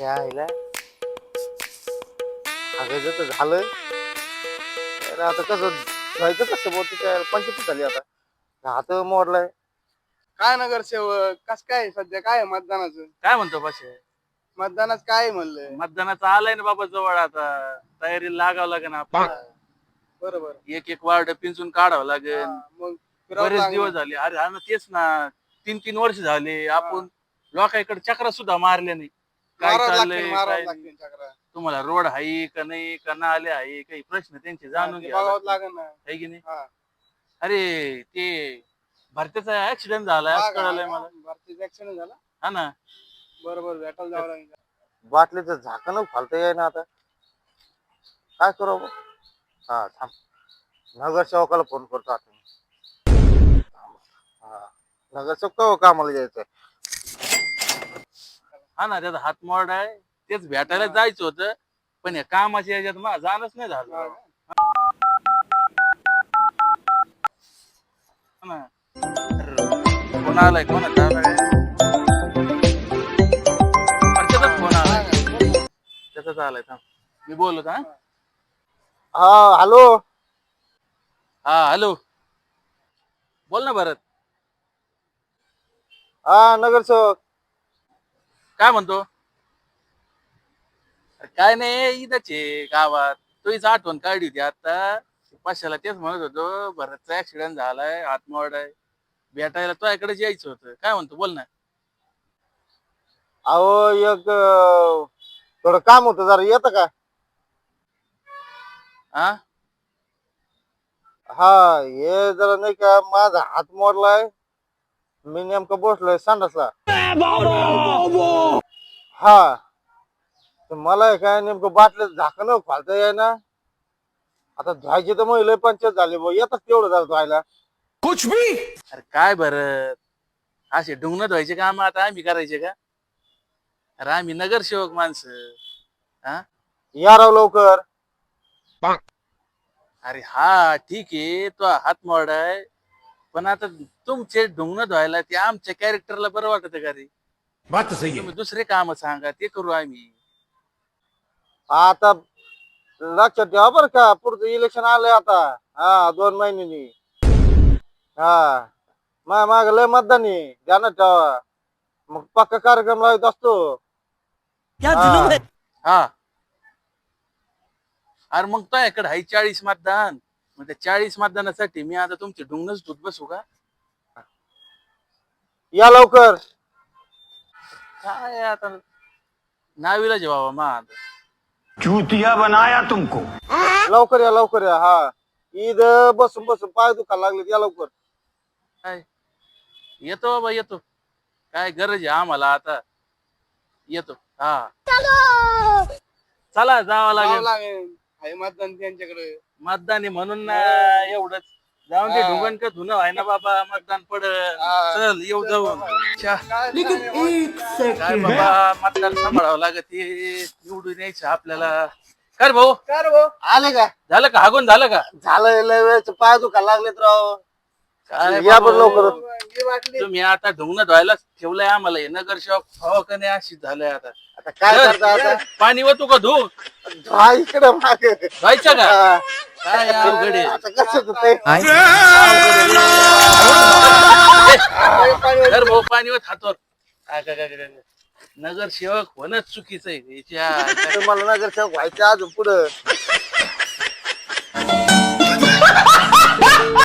यायला हागायचं तर झालंय अरे आता कसं व्हायचं कसं बोल तिच्या पंचायत झाली आता? हात मोडलाय. काय नगरसेवक कस काय सध्या? काय आहे मतदानाचं? काय म्हणतो पाशे मतदानाचं काय म्हणलं? मतदानाचं आलंय ना बाबा जवळ आता. तयारी लागावं लागेल आपल्याला. बरोबर. एक एक वार्ड पिंचून काढावं लागेल. मग फिरावं बरेच. दिवस झाले. अरे हा ना तेच ना. तीन तीन वर्ष झाले. आपण लोकांकडे चक्रा सुद्धा मारल्या नाही. काय मारावं लागतील, चाललंय मारावं काय लागतील चक्रा. तुम्हाला रोड आहे का नाही का नाले आहे काही प्रश्न त्यांचे जाणून ते घ्या लागेल ना. आहे की नाही? हा. अरे ते भरतीचा ऍक्सिडेंट झाला हा? कळालंय मला. भारतीय ऍक्सिडेंट झाला? हा ना. बरोबर भेटायला जावं लागेल. बाटलीचं झाकण फालतं याय ना आता. काय करू? हा थांब. नगरसेवकाला फोन करतो आता मी. हा. नगरसेवक केव्हा कामाला जायचं हा ना त्याचा हात मोड आहे. तेच भेटायला जायचं होतं. पण या कामाच्या याच्यात मला जाणच नाही झालं. हा. ना. अरे, फोन आलाय अरे, त्याचाच फोन आलाय. त्याचाच आलाय थांब. मी बोलत हा? हा हॅलो. हा हॅलो. बोल ना भरत हा नगरसेवक. काय म्हणतो? अरे काय नाही इथंच आहे गावात. तोच आठवण काढली होती आता. पाचशेला तेच म्हणत होतो भरतचा ऍक्सिडेंट झालाय हातमोड आहे. भेटायला तो इकडे यायचं होतं. काय म्हणतो बोल ना. अहो एक अं, थोडं काम होतं जरा येतं का? हा हा हे जरा नाही का माझा हात मोडलाय. मी नेमकं बसलोय संडासला. हा. तर मला हे काय नेमकं बाटलं झाकण फालता याय ना? आता धुवायची तर महिला पंचायत झाली भाऊ. येतात तेवढं जरा धुवायला. अरे काय भरत? असे ढुंगणत व्हायचे काम आता आम्ही करायचे का? अरे आम्ही नगरसेवक माणसं. हा? या राव लवकर. अरे हा ठीक आहे. तो हात मोड आहे. पण आता तुमचे ढुंगणत व्हायला ते आमच्या कॅरेक्टरला बरं वाटत का रे? बात तो सही है तुम्ही दुसरे काम सांगा ते करू आम्ही. आता लक्षात ठेवा बरं का पुढचं इलेक्शन आलंय आता. हा दोन महिन्यांनी. हा. मा माग लय मतदान आहे. ध्यानात ठेवा. मग पक्का कार्यक्रम लावत असतो. हा. हा. अरे मग तो इकडे आहे चाळीस मतदान. मग त्या चाळीस मतदानासाठी मी आता तुमचे ढुंगणच दूध बसू का? या लवकर. काय आता? नावीला जेव्हा मा चूतिया बनाया तुमको. लवकर या लवकर या हा. ईद बसून बसून पाय दुखायला लागले या लवकर. काय? येतो बाबा येतो. काय गरज आहे आम्हाला आता? येतो हा. चला! जावं जावं लागेल. लागेल. आहे मतदान त्यांच्याकडे. मतदान आहे म्हणून ना एवढंच. जाऊन ते हा. ढुंगण का धुणं आहे ना बाबा मतदान पड हा. चल येऊ जाऊन. च्या. काय बाबा मतदान सांभाळावं लागत हे. निवडून यायचं आपल्याला. कर भाऊ. कर भाऊ. आले का? झालं का? हागून झालं का? झालं लय वेळच पाय दुखायला लागलेत राव. काय या लवकर. तुम्ही आता ढुंगण धुवायला ठेवलंय आम्हाला हे नगर शॉप नाही अशी झालंय आता. आता काय करता आता? पाणी व तू का धू? हा इकडे मागे. धुवायचं का. काय अवघड आहे? आता कसं होतंय? कर भाऊ पाणी व हातवर. काय काय काय काय नगरसेवक होणंच चुकीचं आहे याच्या. तुम्हाला नगरसेवक व्हायचं अजून पुढं.